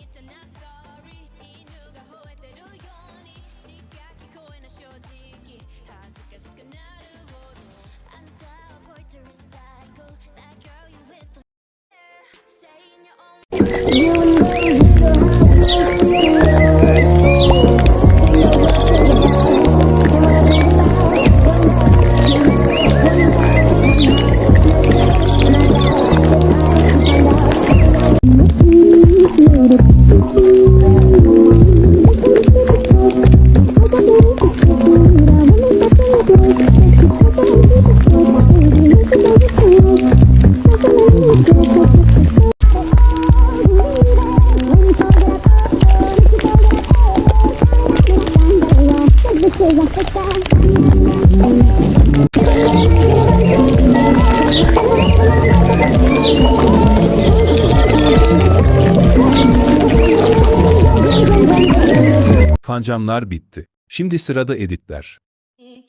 International Fancamlar bitti. Şimdi sırada editler.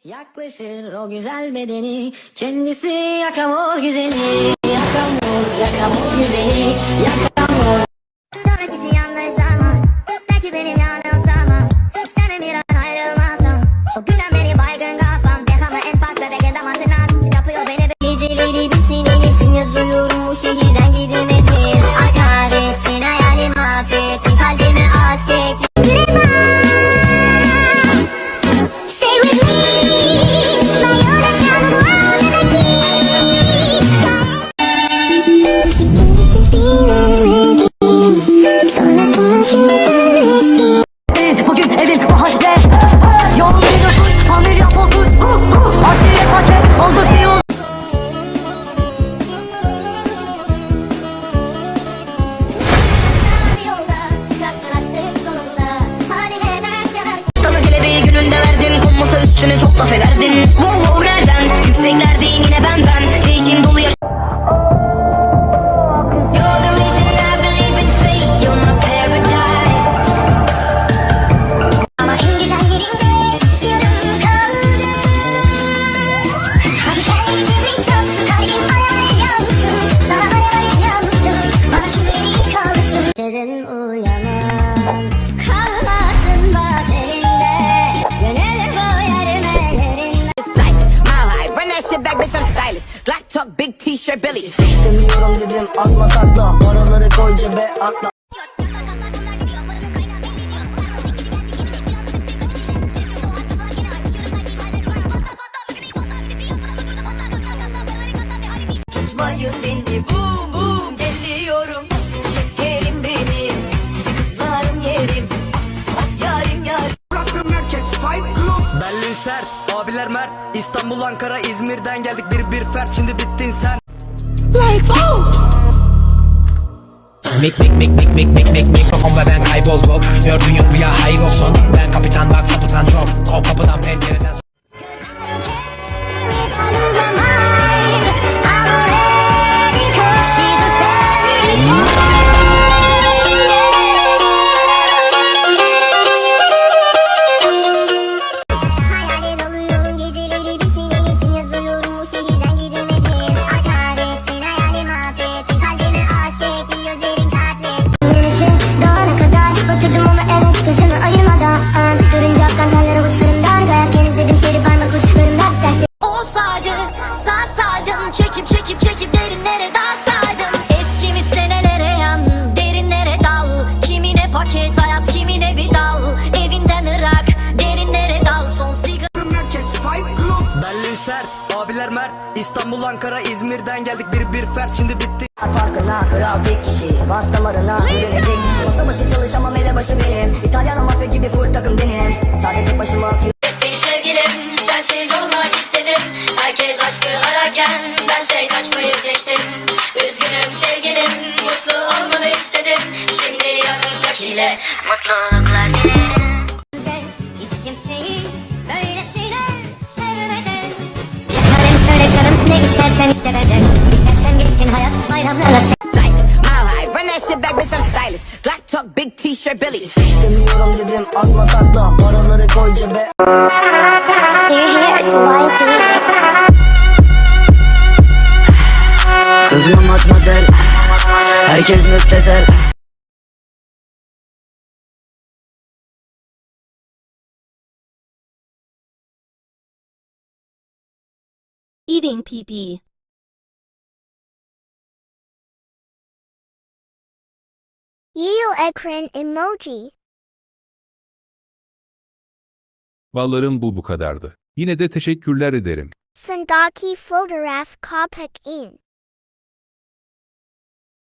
Yaklaşır o güzel bedeni Kendisi yakamoz güzeli Yakamoz yakamoz güzeli Yakamoz Billy. İstemiyorum dedim, atma takla. Paraları koy cebe, atla. Tutmayın beni, boom boom geliyorum. Şekerim benim, varım yerim, yarim yarim. Bıraktım merkez Fight Club Berlin sert, abiler mer İstanbul, Ankara, İzmir'den geldik bir bir fert Şimdi bittin sen Mik mik mik mik mik mik mik mikrofon ve ben kayboldum. Gördüğün rüya hayır olsun. Ben kapitandan sapıtan çok. Kol kapıdan pencereden Sert, abiler mer İstanbul, Ankara, İzmir'den geldik. Bir bir fert Şimdi bittin Farkına kral tek kişi. Bas damarına yürüyecek kişi. Masa başı çalışamam ele başı benim. İtalyan mafya gibi full takım benim. Sadece tek başıma Beni sevgilim sensiz olmak istedim. Herkes aşkı ararken bense kaçmayı seçtim. Üzgünüm sevgilim mutlu olmanı istedim. Şimdi yanımdakiyle mutluluklar Şey, your belly. Sıçtırmıyorum dedim asma takla paraları koy cebe. They're here to YT. Kızma matmazel, herkes müptezel. Eating pee pee. Yiyor ekran emoji. Vallarım bu bu kadardı. Yine de teşekkürler ederim. Sandaki fotoğraf kopyak in.